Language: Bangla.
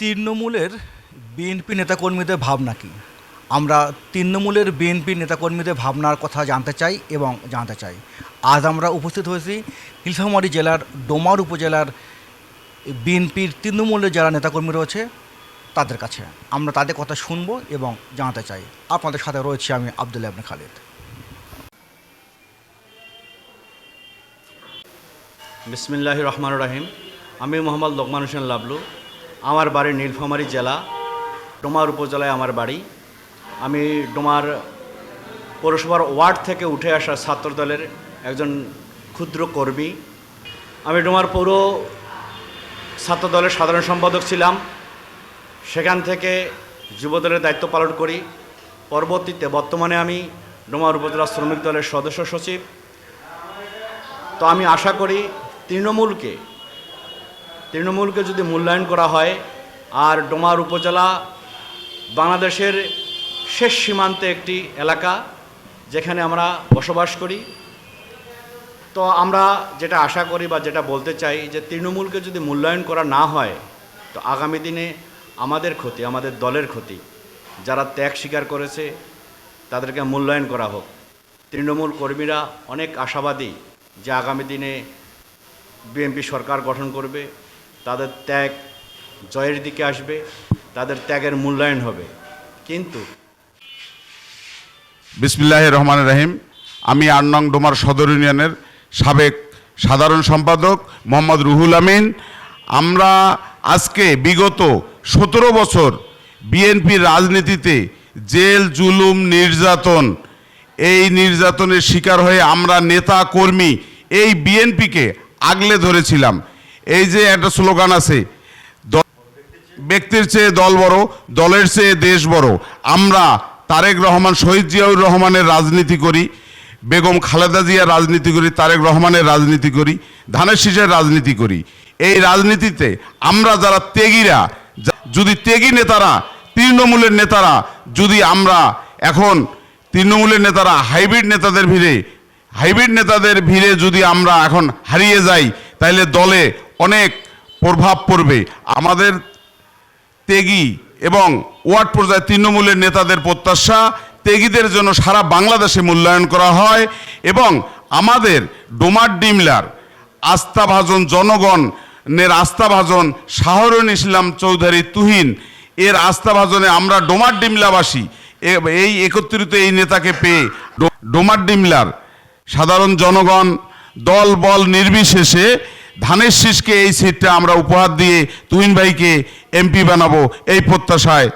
তৃণমূলের বিএনপি নেতাকর্মীদের ভাবনা কি? আমরা তৃণমূলের বিএনপি নেতাকর্মীদের ভাবনার কথা জানতে চাই এবং জানতে চাই। আজ আমরা উপস্থিত হয়েছি নীলফামারী জেলার ডোমার উপজেলার বিএনপির তৃণমূলের যারা নেতাকর্মী রয়েছে তাদের কাছে। আমরা তাদের কথা শুনব এবং জানতে চাই। আপনাদের সাথে রয়েছে আমি আবদুল্লাহ আবনে খালিদ। বিসমিল্লাহ রহমান রাহিম। আমি মোহাম্মদ লোকমান হোসেন লাবলু আমার বাড়ি নীলফামারী জেলা। ডোমার উপজেলায় আমার বাড়ি। আমি ডোমার পৌরসভার ওয়ার্ড থেকে উঠে আসা ছাত্রদলের একজন ক্ষুদ্র কর্মী। আমি ডোমার পৌর ছাত্রদলের সাধারণ সম্পাদক ছিলাম। সেখান থেকে যুবদলের দায়িত্ব পালন করি। পরবর্তীতে বর্তমানে আমি ডোমার উপজেলা শ্রমিক দলের সদস্য সচিব। তো আমি আশা করি তৃণমূলকে তৃণমূলকে যদি মূল্যায়ন করা হয় আর ডোমার উপজেলা বাংলাদেশের শেষ সীমান্তে একটি এলাকা যেখানে আমরা বসবাস করি। তো আমরা যেটা আশা করি বা যেটা বলতে চাই যে তৃণমূলকে যদি মূল্যায়ন করা না হয়, তো আগামী দিনে আমাদের ক্ষতি, আমাদের দলের ক্ষতি। যারা ত্যাগ স্বীকার করেছে, তাদেরকে মূল্যায়ন করা হোক। তৃণমূল কর্মীরা অনেক আশাবাদী যে আগামী দিনে বিএনপি সরকার গঠন করবে। তাদের ত্যাগ জয়ের দিকে আসবে, তাদের ত্যাগের মূল্যায়ন হবে। কিন্তু বিসমিল্লাহ রহমান রাহিম, আমি আট ডোমার সদর ইউনিয়নের সাবেক সাধারণ সম্পাদক মোহাম্মদ রুহুল আমিন। আমরা আজকে বিগত সতেরো বছর বিএনপির রাজনীতিতে জেল, জুলুম, নির্যাতন, এই নির্যাতনের শিকার হয়ে আমরা নেতা কর্মী এই বিএনপিকে আগলে ধরেছিলাম। এই যে একটা স্লোগান আছে ব্যক্তির চেয়ে দল বড়, দলের চেয়ে দেশ বড়। আমরা তারেক রহমান, শহীদ জিয়াউর রহমানের রাজনীতি করি, বেগম খালেদা জিয়ার রাজনীতি করি, তারেক রহমানের রাজনীতি করি, ধানের শীষের রাজনীতি করি। এই রাজনীতিতে আমরা যারা ত্যাগীরা যদি তেগি নেতারা, তৃণমূলের নেতারা, যদি আমরা এখন তৃণমূলের নেতারা, হাইব্রিড নেতাদের ভিড়ে, হাইব্রিড নেতাদের ভিড়ে যদি আমরা এখন হারিয়ে যাই তাহলে দলে অনেক প্রভাব পড়বে। আমাদের তেগি এবং ওয়ার্ড পর্যায়ে তৃণমূলের নেতাদের প্রত্যাশা, তেগিদের জন্য সারা বাংলাদেশে মূল্যায়ন করা হয় এবং আমাদের ডোমার ডিমলার আস্থাভাজন জনগণের আস্থাভাজন শাহরুন ইসলাম চৌধুরী তুহিন, এর আস্থাভাজনে আমরা ডোমার ডিমলাবাসী এই একত্রিত এই নেতাকে পেয়ে ডোমার ডিমলার সাধারণ জনগণ দল বল নির্বিশেষে ধানের শীষকে এই সিটটা আমরা উপহার দিয়ে তুহিন ভাইকে এমপি বানাবো এই প্রত্যাশায়।